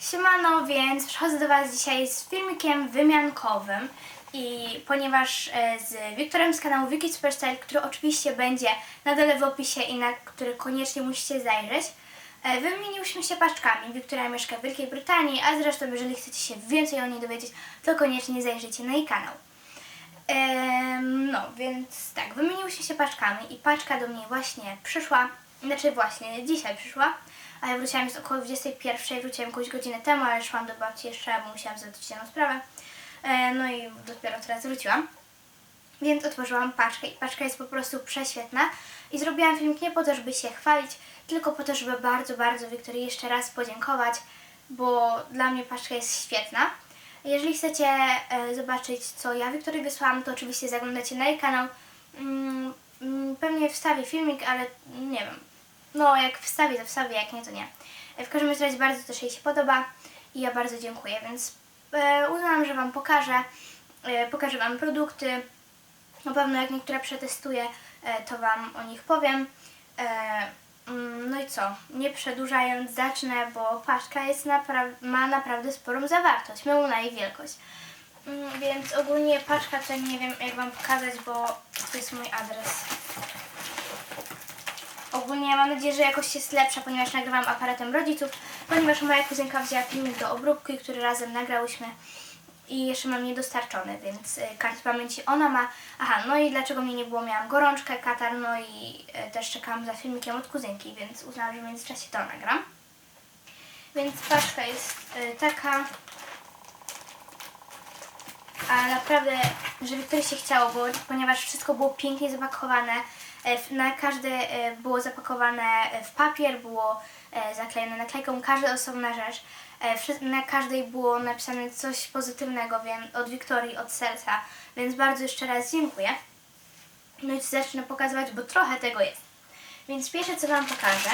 Siemano, więc przychodzę do Was dzisiaj z filmikiem wymiankowym i ponieważ e, z Wiktorem z kanału Wiki który oczywiście będzie na dole w opisie i na który koniecznie musicie zajrzeć, e, wymieniłyśmy się paczkami. Wiktoria mieszka w Wielkiej Brytanii, a zresztą jeżeli chcecie się więcej o niej dowiedzieć, to koniecznie zajrzyjcie na jej kanał. No, więc tak, wymieniłyśmy się paczkami i paczka do mnie właśnie przyszła, znaczy właśnie dzisiaj przyszła, a ja wróciłam jest około 21, wróciłam jakąś godzinę temu, ale szłam do babci jeszcze, bo musiałam załatwić jedną sprawę. E, no i dopiero teraz wróciłam. Więc otworzyłam paczkę i paczka jest po prostu prześwietna. I zrobiłam filmik nie po to, żeby się chwalić, tylko po to, żeby bardzo, bardzo Wiktorii jeszcze raz podziękować, bo dla mnie paczka jest świetna. Jeżeli chcecie e, zobaczyć, co ja Wiktorii wysłałam, to oczywiście zaglądacie na jej kanał. Mm, mm, pewnie wstawię filmik, ale nie wiem. No, jak wstawię, to wstawię, jak nie, to nie. E, W każdym razie bardzo też jej się podoba i ja bardzo dziękuję, więc e, uznałam, że Wam pokażę. E, pokażę Wam produkty. Na pewno jak niektóre przetestuję, e, to Wam o nich powiem. E, mm, No i co? Nie przedłużając, zacznę, bo paczka jest napra- ma naprawdę sporą zawartość. Mył na jej wielkość. Mm, Więc ogólnie paczka to nie wiem jak Wam pokazać, bo to jest mój adres. Ogólnie mam nadzieję, że jakość jest lepsza, ponieważ nagrywam aparatem rodziców, ponieważ moja kuzynka wzięła filmik do obróbki, który razem nagrałyśmy i jeszcze mam niedostarczony, więc y, kart pamięci ona ma. Aha, no i dlaczego mnie nie było? Miałam gorączkę, katar, no i y, też czekałam za filmikiem od kuzynki, więc uznałam, że w międzyczasie to nagram. Więc paczka jest y, taka, a naprawdę, żeby ktoś się chciało, bo ponieważ wszystko było pięknie zapakowane, na każde e, było zapakowane e, w papier, było e, zaklejone naklejką, każda osobna rzecz. E, Na każdej było napisane coś pozytywnego więc od Wiktorii, od serca, więc bardzo jeszcze raz dziękuję. No i zacznę pokazywać, bo trochę tego jest. Więc pierwsze co Wam pokażę,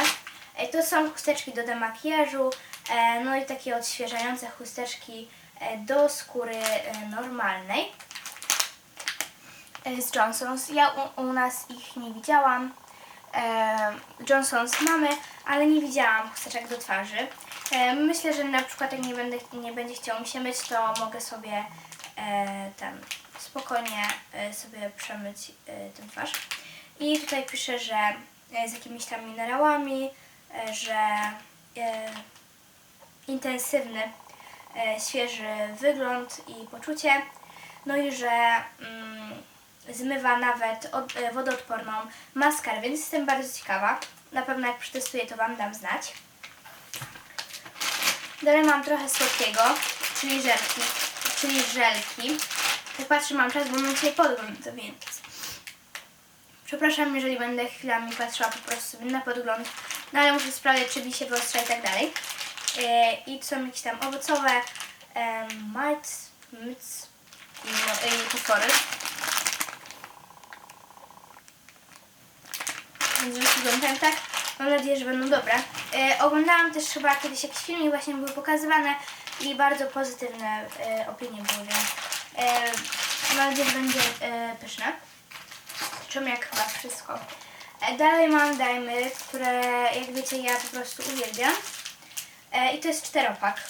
e, to są chusteczki do demakijażu, e, no i takie odświeżające chusteczki e, do skóry e, normalnej e, z Johnson's. Ja u, u nas ich nie widziałam. E, Johnson's mamy, ale nie widziałam chusteczek do twarzy. E, myślę, że na przykład jak nie, będę, nie będzie chciał mi się myć, to mogę sobie e, spokojnie e, sobie przemyć e, tę twarz. I tutaj pisze, że e, z jakimiś tam minerałami, e, że e, intensywny, e, świeży wygląd i poczucie. No i że mm, zmywa nawet od, e, wodoodporną maskarę, więc jestem bardzo ciekawa. Na pewno jak przetestuję, to Wam dam znać. Dalej mam trochę słodkiego, czyli żelki. Czyli żelki. Tak patrzę, mam czas, bo mam dzisiaj podgląd, więc... Przepraszam, jeżeli będę chwilami patrzyła po prostu sobie na podgląd, no ale muszę sprawdzić, czy mi się wyostrza i tak dalej. E, I są jakieś tam owocowe, mites, myc i, no, i. Wyglądają tak. Mam nadzieję, że będą dobre. E, oglądałam też chyba kiedyś jakiś film i właśnie były pokazywane i bardzo pozytywne e, opinie były, więc e, mam nadzieję, że będzie e, pyszne. Czym jak chyba wszystko. E, dalej mam dajmy, które jak wiecie ja po prostu uwielbiam. E, I to jest czteropak.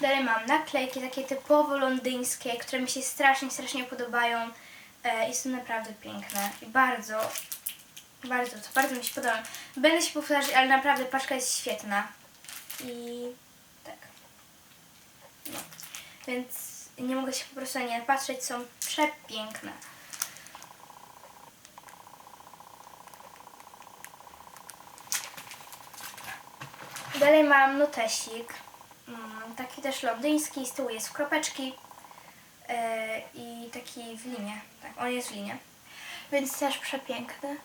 Dalej mam naklejki takie typowo londyńskie, które mi się strasznie, strasznie podobają e, i są naprawdę piękne i bardzo, bardzo, to bardzo mi się podoba. Będę się powtarzać, ale naprawdę paczka jest świetna i tak. No. Więc nie mogę się po prostu na nie patrzeć, są przepiękne. Dalej mam notesik, taki też londyński, z tyłu jest w kropeczki yy, i taki w linie, tak, on jest w linie, więc też przepiękny.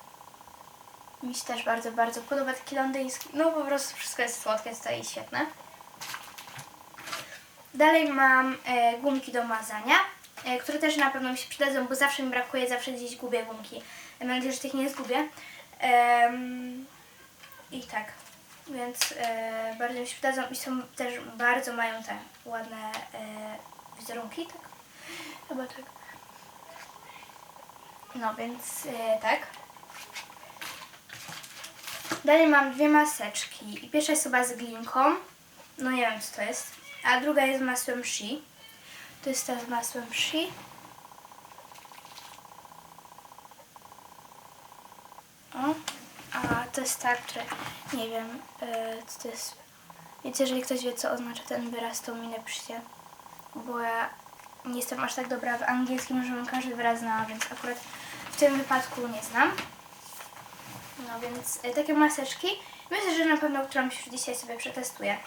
Mi się też bardzo, bardzo podoba taki londyński, no po prostu wszystko jest słodkie, tutaj świetne. Dalej mam e, gumki do mazania, e, które też na pewno mi się przydadzą, bo zawsze mi brakuje, zawsze gdzieś gubię gumki. Mam nadzieję, że tych nie zgubię. Em, I tak, więc e, bardzo mi się przydadzą i są też bardzo mają te ładne e, wizerunki, tak? Chyba tak. No więc e, tak. Dalej mam dwie maseczki. I pierwsza jest chyba z glinką. No nie wiem co to jest. A druga jest z masłem Shi. To jest ta z masłem Shi. O. To jest ta, która nie wiem e, co to jest. Więc jeżeli ktoś wie co oznacza ten wyraz, to mi napiszcie. Bo ja nie jestem aż tak dobra w angielskim, żebym każdy wyraz znała, więc akurat w tym wypadku nie znam. No więc e, takie maseczki. Myślę, że na pewno którąś już dzisiaj sobie przetestuję.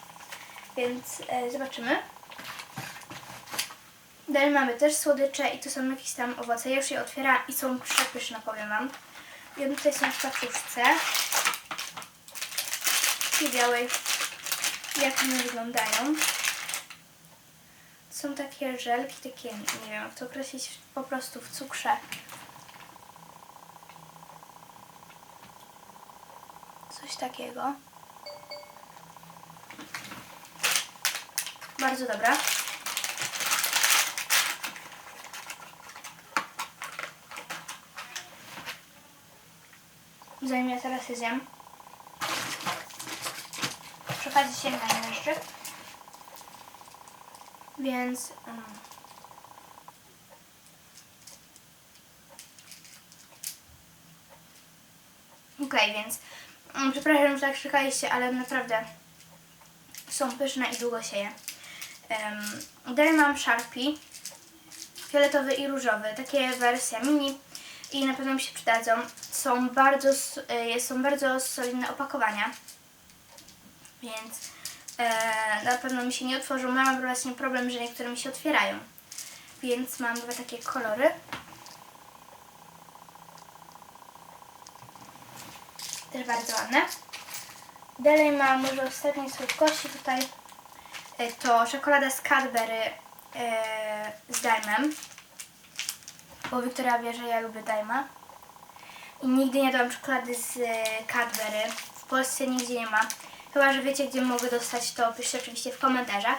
Więc e, zobaczymy. Dalej mamy też słodycze i to są jakieś tam owoce. Ja już je otwieram i są przepyszne, powiem Wam. I one tutaj są w paczuszce. I białej. Jak one wyglądają. Są takie żelki, takie, nie wiem jak to określić, po prostu w cukrze. Coś takiego. Bardzo dobra. Zanim ja teraz je zjem. Okazji sięgam jeszcze. Więc... mm. Okej, więc mm, przepraszam, że tak czekaliście, ale naprawdę są pyszne i długo się je. Um, dalej mam Sharpie, fioletowy i różowy, takie wersje mini i na pewno mi się przydadzą. Są bardzo, y, są bardzo solidne opakowania, więc e, na pewno mi się nie otworzą. Mam właśnie problem, że niektóre mi się otwierają, więc mam dwa takie kolory. Też bardzo ładne. Dalej mam może ostatniej słodkości tutaj. E, To czekolada z Cadbury e, z Daimem. Bo Wiktoria wie, że ja lubię Daima. I nigdy nie dałam czekolady z e, Cadbury. W Polsce nigdzie nie ma. Chyba, że wiecie, gdzie mogę dostać, to piszcie oczywiście w komentarzach.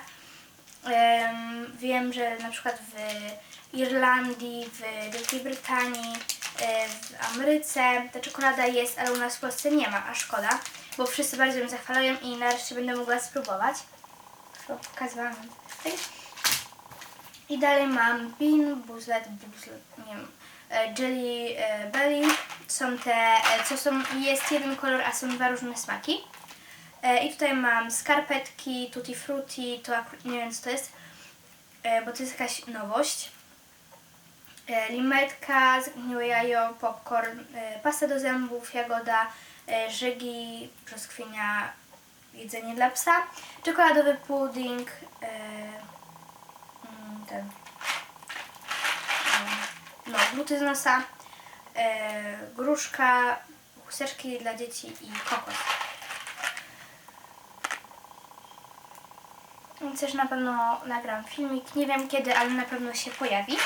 Em, wiem, że na przykład w Irlandii, w Wielkiej Brytanii, e, w Ameryce ta czekolada jest, ale u nas w Polsce nie ma, a szkoda, bo wszyscy bardzo ją zachwalają i nareszcie będę mogła spróbować. Pokazywałam tutaj. I dalej mam Bean, Buzlet, Buzlet, nie wiem, e, Jelly e, Belly. Są te, co są, jest jeden kolor, a są dwa różne smaki. E, I tutaj mam skarpetki, tutti frutti, to nie wiem co to jest, e, bo to jest jakaś nowość. E, Limetka, zgniłe jajo, popcorn, pasta do zębów, jagoda, żygi, brzoskwinia, jedzenie dla psa, czekoladowy pudding, mm, ten, no, gluty z nosa, gruszka, chusteczki dla dzieci i kokos. Też na pewno nagram filmik. Nie wiem kiedy, ale na pewno się pojawi.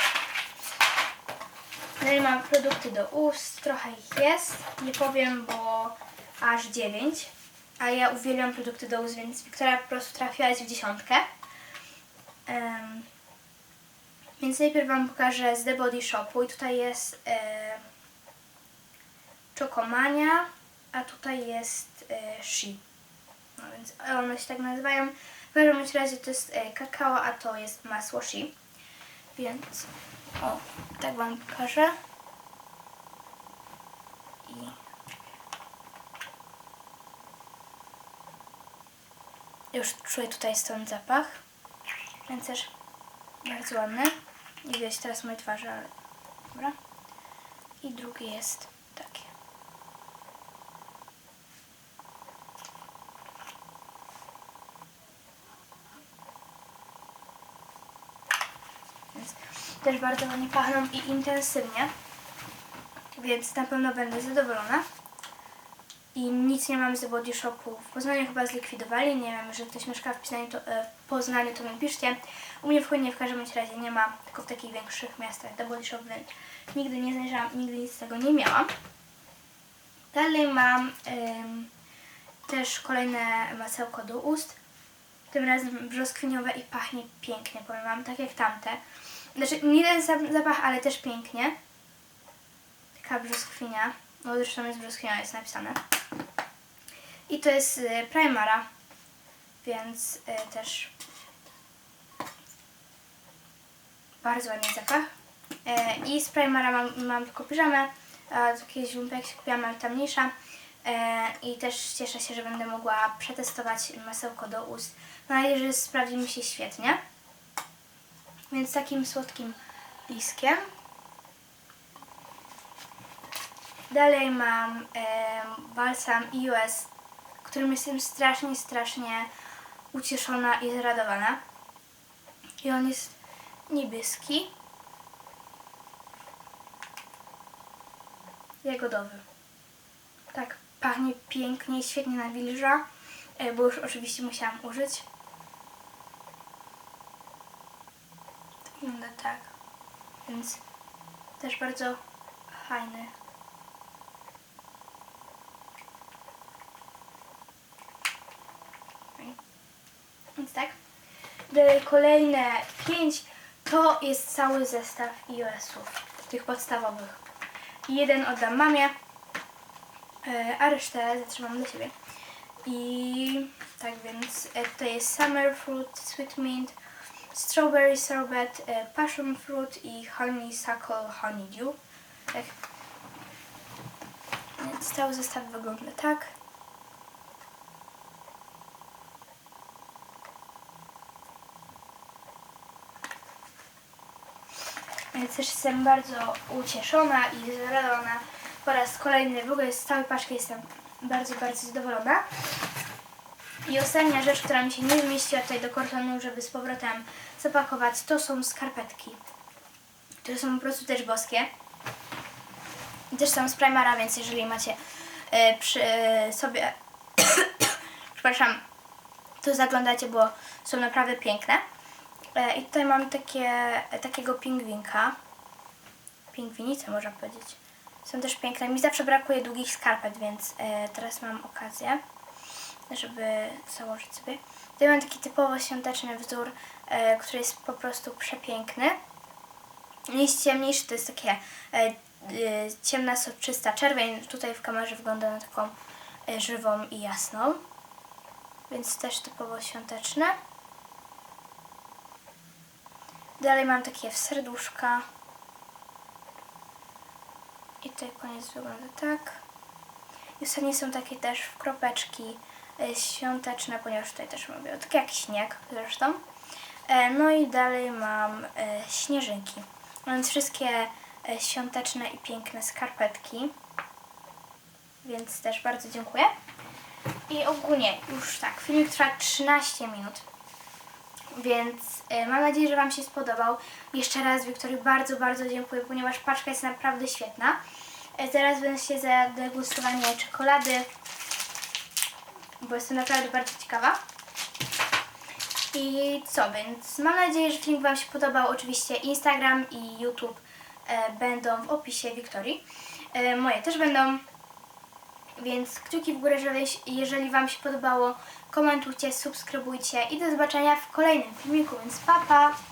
Dalej mam produkty do ust. Trochę ich jest. Nie powiem, bo aż 9. A ja uwielbiam produkty do ust, więc Wiktoria po prostu trafiłaś w dziesiątkę. Em, więc najpierw Wam pokażę z The Body Shopu. I tutaj jest e, Chokomania, a tutaj jest e, She. No więc one się tak nazywają. W każdym razie to jest e, kakao, a to jest masło shi. Więc o, tak Wam pokażę. I już czuję tutaj stąd zapach. Więc też bardzo ładny. Nie widać teraz mojej twarzy, ale dobra. I drugie jest takie. Więc też bardzo ładnie pachną i intensywnie. Więc na pewno będę zadowolona. I nic nie mam z Body Shopu. W Poznaniu chyba zlikwidowali. Nie wiem, jeżeli ktoś mieszka w Poznaniu, to, e, Poznaniu, to mi piszcie. U mnie w Chłynie w każdym razie nie ma, tylko w takich większych miastach The Body Shop, więc nigdy nie znajrzałam, nigdy nic z tego nie miałam. Dalej mam em, też kolejne masełko do ust. Tym razem brzoskwiniowe i pachnie pięknie, powiem Wam, tak jak tamte. Znaczy, nie ten zapach, ale też pięknie. Taka brzoskwinia. No zresztą jest brzoskwinia, jest napisane. I to jest y, Primara, więc y, też bardzo ładny zapach. E, I z Primara mam, mam tylko piżamę, a z jakiejś lumpeksy kupiłam, ale ta mniejsza. E, I też cieszę się, że będę mogła przetestować masełko do ust. Mam nadzieję, że sprawdzi mi się świetnie. Więc takim słodkim liskiem. Dalej mam e, balsam EOS, którym jestem strasznie, strasznie ucieszona i zradowana. I on jest niebieski. Jagodowy. Tak, pachnie pięknie, świetnie nawilża, e, bo już oczywiście musiałam użyć. Wygląda tak. Więc też bardzo fajny. Okej. Więc tak. Dalej kolejne pięć to jest cały zestaw iOS-ów, tych podstawowych. Jeden oddam mamie, a resztę zatrzymam dla siebie. I tak więc e, to jest Summer Fruit, Sweet Mint, Strawberry Sorbet, e, Passion Fruit i Honeysuckle Honeydew. Tak. Więc cały zestaw wygląda tak. Więc też jestem bardzo ucieszona i zadowolona po raz kolejny. W ogóle z całej paczki jestem bardzo, bardzo zadowolona. I ostatnia rzecz, która mi się nie zmieściła tutaj do kartonu, żeby z powrotem zapakować, to są skarpetki, które są po prostu też boskie. I też są z Primara, więc jeżeli macie e, przy e, sobie, przepraszam, to zaglądacie, bo są naprawdę piękne. E, I tutaj mam takie, takiego pingwinka. Pingwinicę można powiedzieć. Są też piękne. Mi zawsze brakuje długich skarpet, więc e, teraz mam okazję, żeby założyć sobie. Tutaj mam taki typowo świąteczny wzór, e, który jest po prostu przepiękny. Jest ciemniejszy, to jest takie e, ciemna, soczysta czerwień. Tutaj w kamerze wygląda na taką żywą i jasną. Więc też typowo świąteczne. Dalej mam takie w serduszka. I tutaj koniec wygląda tak. I ostatnie są takie też w kropeczki e, świąteczne, ponieważ tutaj też mówię, tak jak śnieg zresztą. E, No i dalej mam e, śnieżynki. Więc wszystkie świąteczne i piękne skarpetki. Więc też bardzo dziękuję. I ogólnie już tak, filmik trwa 13 minut. Więc e, mam nadzieję, że Wam się spodobał. Jeszcze raz Wiktorii bardzo, bardzo dziękuję, ponieważ paczka jest naprawdę świetna. E, Zaraz będę się za degustowanie czekolady, bo jestem naprawdę bardzo ciekawa. I co, więc mam nadzieję, że film Wam się podobał. Oczywiście Instagram i YouTube e, będą w opisie Wiktorii. Moje też będą. Więc kciuki w górę, jeżeli, Wam się podobało. Komentujcie, subskrybujcie i do zobaczenia w kolejnym filmiku, więc pa pa!